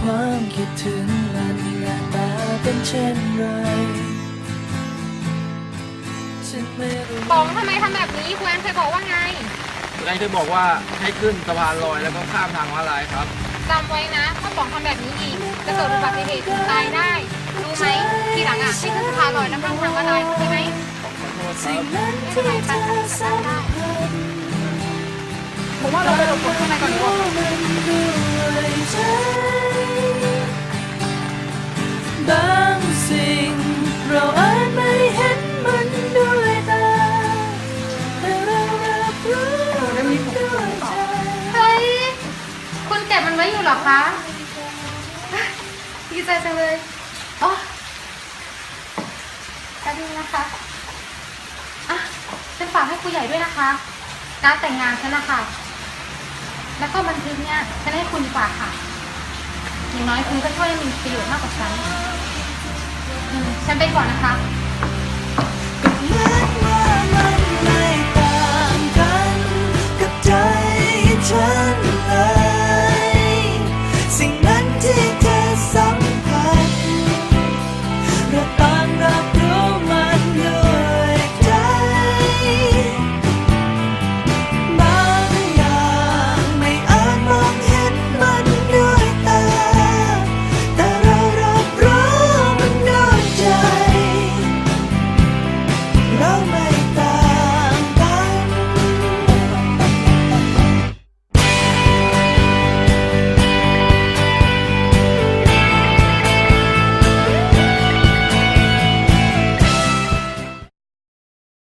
ความคิดถึงมันหน้าตาเป็นเช่นไรฉันไม่รู้ป๋องทำไมทำแบบนี้คุณแอนเคยบอกว่าไงนายเคยบอกว่าให้ขึ้นสะพานลอยแล้วก็ข้ามทางม้าลายครับจำไว้นะ ถ้าป๋องทำแบบนี้อีกจะเกิดอุบัติเหตุถึงตายได้ รู้ไหมทีหลังอะให้ขึ้นสะพานลอยแล้วข้ามทางมาลายเข้าใจไหมผมขอโทษคสิ่รังบนั้นที่เธอสัมผัสผมว่าเราไปหลบ คะดีใจจังเลยอ๋อแป๊บนึงนะคะอะฉันฝากให้ครูใหญ่ด้วยนะคะการแต่งงานฉันนะคะแล้วก็บันทึกเนี่ยฉันให้คุณดีกว่าค่ะ อย่างน้อยคุณก็ช่วยมีประโยชน์มากกว่าฉัน ฉันไปก่อนนะคะ